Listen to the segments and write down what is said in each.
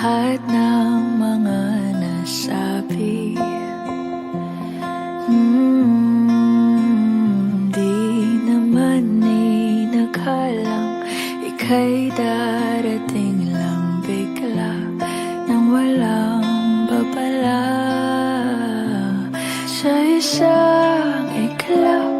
lahat ng mga nasabi. Mm, Di naman inakalang ika'y darating lang bigla Nang walang babala. Sa isang iklap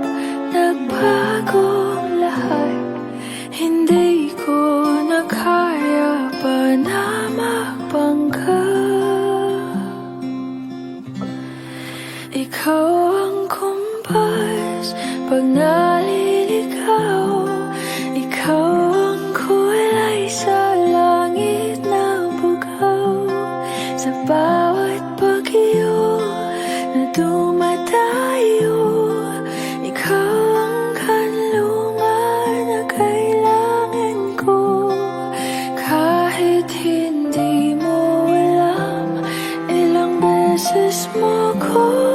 Pag naliligaw Ikaw ang kulay sa langit na bugaw. Sa bawat bagyo na dumadayo Ikaw na kailangan ko. Kahit hindi mo alam Ilang beses kong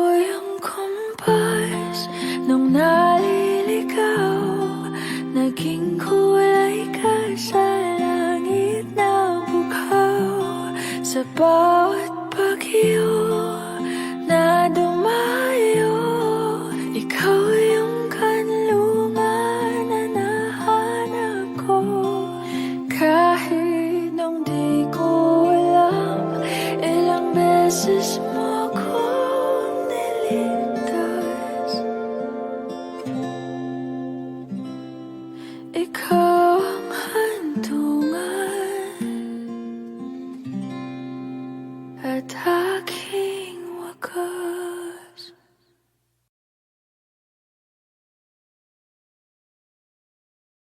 Ikaw yung kumpas nung naliligaw Naging kulay ka sa langit na bukaw Sa bawat Ikaw ang handungan At aking wakas.